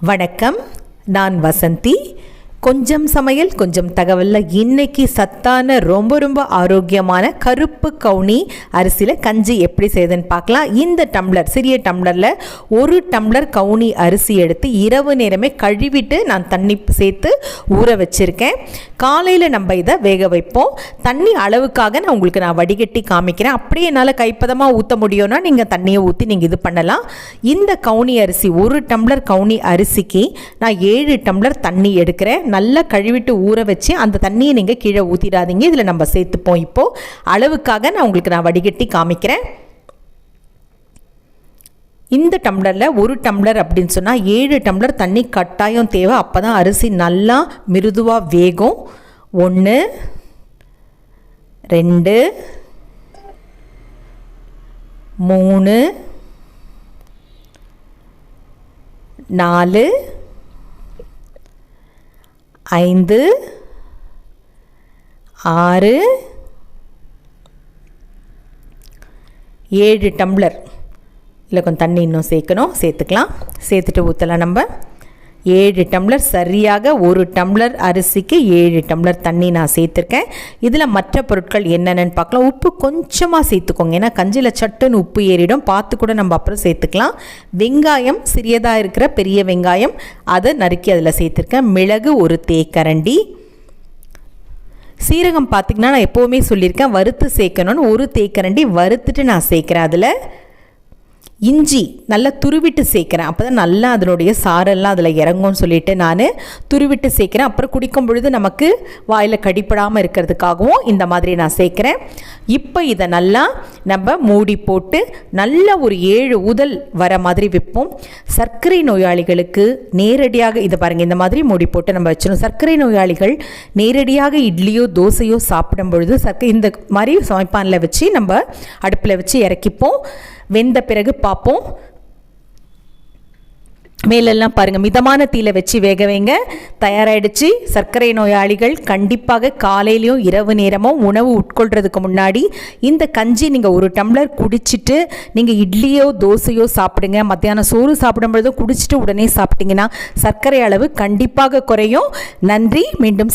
வணக்கம் நான் வசந்தி. கொஞ்சம் சமையல் கொஞ்சம் தகவலில். இன்னைக்கு சத்தான ரொம்ப ரொம்ப ஆரோக்கியமான கருப்பு கவுனி அரிசியில் கஞ்சி எப்படி செய்யுதுன்னு பார்க்கலாம். இந்த டம்ளர் சிறிய டம்ளரில் ஒரு டம்ளர் கவுனி அரிசி எடுத்து இரவு நேரமே கழுவிட்டு நான் தண்ணி சேர்த்து ஊற வச்சுருக்கேன். காலையில் நம்ம இதை வேக வைப்போம். தண்ணி அளவுக்காக நான் உங்களுக்கு நான் வடிகட்டி காமிக்கிறேன். அப்படியே என்னால் கைப்பதமாக ஊற்ற முடியும்னா நீங்கள் தண்ணியை ஊற்றி நீங்கள் இது பண்ணலாம். இந்த கவுனி அரிசி ஒரு டம்ளர் கவுனி அரிசிக்கு நான் ஏழு டம்ளர் தண்ணி எடுக்கிறேன். நல்லா கழுவிட்டு ஊற வச்சு அந்த தண்ணியை நீங்கள் கீழே ஊற்றிடாதீங்க இதில் நம்ம சேர்த்துப்போம் இப்போது அளவுக்காக நான் உங்களுக்கு நான் வடிகட்டி காமிக்கிறேன். இந்த டம்ளரில் ஒரு டம்ளர் அப்படின்னு சொன்னால் ஏழு டம்ளர் தண்ணி கட்டாயம் தேவை. அப்போ தான் அரிசி நல்லா மிருதுவாக வேகும். ஒன்று ரெண்டு மூணு நாலு ஐந்து ஆறு ஏழு டம்ளர். இல்லை கொஞ்சம் தண்ணி இன்னும் சேர்க்கணும். சேர்த்துக்கலாம். சேர்த்துட்டு ஊற்றலாம் நம்ம. ஏழு டம்ளர் சரியாக ஒரு டம்ளர் அரிசிக்கு ஏழு டம்ளர் தண்ணி நான் சேர்த்துருக்கேன். இதில் மற்ற பொருட்கள் என்னென்னு பார்க்கலாம். உப்பு கொஞ்சமாக சேர்த்துக்கோங்க. ஏன்னா கஞ்சியில் சட்டுன்னு உப்பு ஏறிடும். பார்த்து கூட நம்ம அப்புறம் சேர்த்துக்கலாம். வெங்காயம் சிறியதாக இருக்கிற பெரிய வெங்காயம் அதை நறுக்கி அதில் சேர்த்துருக்கேன். மிளகு ஒரு தேக்கரண்டி. சீரகம் பார்த்திங்கன்னா நான் எப்போவுமே சொல்லியிருக்கேன் வறுத்து சேர்க்கணும்னு ஒரு தேக்கரண்டி வறுத்துட்டு நான் சேர்க்குறேன் அதில். இஞ்சி நல்லா துருவிட்டு சேர்க்குறேன். அப்போ தான் நல்லா அதனுடைய சாரெல்லாம் அதில் இறங்கும்னு சொல்லிட்டு நான் துருவிட்டு சேர்க்குறேன். அப்புறம் குடிக்கும் பொழுது நமக்கு வாயில் கடிப்படாமல் இருக்கிறதுக்காகவும் இந்த மாதிரி நான் சேர்க்குறேன். இப்போ இதை நல்லா நம்ம மூடி போட்டு நல்ல ஒரு ஏழு உதல் வர மாதிரி விற்போம் சர்க்கரை நோயாளிகளுக்கு நேரடியாக இதை பாருங்கள் இந்த மாதிரி மூடி போட்டு நம்ம வச்சிடும் சர்க்கரை நோயாளிகள் நேரடியாக இட்லியோ தோசையோ சாப்பிடும் பொழுது சர்க்கரை இந்த மாதிரி சமைப்பானில் வச்சு நம்ம அடுப்பில் வச்சு இறக்கிப்போம். வெந்த பிறகு பார்ப்போம். மேலெல்லாம் பாருங்கள் மிதமான தீல வச்சு வேக வைங்க. தயாராகிடுச்சு சர்க்கரை நோயாளிகள் கண்டிப்பாக காலையிலையும் இரவு நேரமும் உணவு உட்கொள்கிறதுக்கு முன்னாடி இந்த கஞ்சி நீங்கள் ஒரு டம்ளர் குடிச்சிட்டு நீங்கள் இட்லியோ தோசையோ சாப்பிடுங்க. மத்தியானம் சோறு சாப்பிடும்பொழுதும் குடிச்சிட்டு உடனே சாப்பிட்டீங்கன்னா சர்க்கரை அளவு கண்டிப்பாக குறையும். நன்றி. மீண்டும்